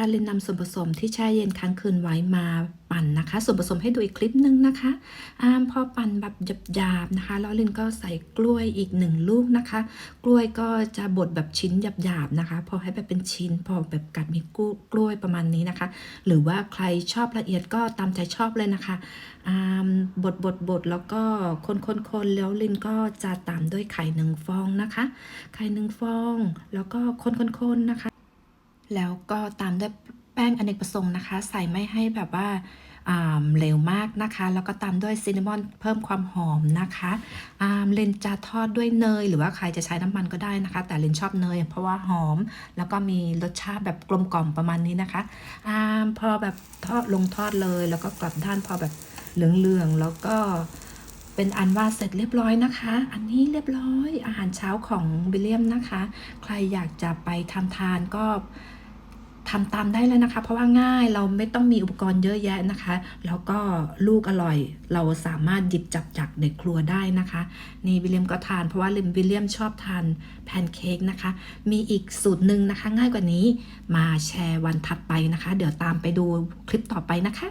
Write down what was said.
ค่ะลินนำส่วนผสมที่แช่เย็นค้างคืนไว้มาปั่นนะคะ ส่วนผสมให้ดูอีกคลิปหนึ่งนะคะอ่าพอปั่นแบบหยาบๆนะคะแล้วลินก็ใส่กล้วยอีกหนึ่งลูกนะคะ กล้วยก็จะบดแบบชิ้นหยาบๆนะคะ พอให้แบบเป็นชิ้นพอแบบกัดมีกล้วยประมาณนี้นะคะ หรือว่าใครชอบละเอียดก็ตามใจชอบเลยนะคะอ่าบดบดบดแล้วก็คนคนแล้วลินก็จะตามด้วยไข่หนึ่งฟองนะคะ ไข่หนึ่งฟอง แล้วก็คนคนคนนะคะ แล้วก็ตามด้วยแป้งอเนกประสงค์นะคะ ใส่ไม่ให้แบบว่าอ่าเหลวมากนะคะ แล้วก็ตามด้วยซินนามอนเพิ่มความหอมนะคะอ่าเลนจะทอดด้วยเนย หรือว่าใครจะใช้น้ำมันก็ได้นะคะ แต่เลนชอบเนย เพราะว่าหอม แล้วก็มีรสชาติแบบกลมกล่อมประมาณนี้นะคะอาพอแบบทอดลงทอดเลย แล้วก็กลับด้านพอแบบเหลืองๆแล้วก็เป็นอันว่าเสร็จเรียบร้อยนะคะ อันนี้เรียบร้อยอาหารเช้าของวิลเลียมนะคะ ใครอยากจะไปทำทานก็ ทำตามได้แล้วนะคะ เพราะว่าง่ายเราไม่ต้องมีอุปกรณ์เยอะแยะนะคะ แล้วก็ลูกอร่อย เราสามารถหยิบจับจากในครัวได้นะคะ นี่วิลเลียมก็ทานเพราะว่าวิลเลียมชอบทานแพนเค้กนะคะ มีอีกสูตรหนึ่งนะคะ ง่ายกว่านี้มาแชร์วันถัดไปนะคะ เดี๋ยวตามไปดูคลิปต่อไปนะคะ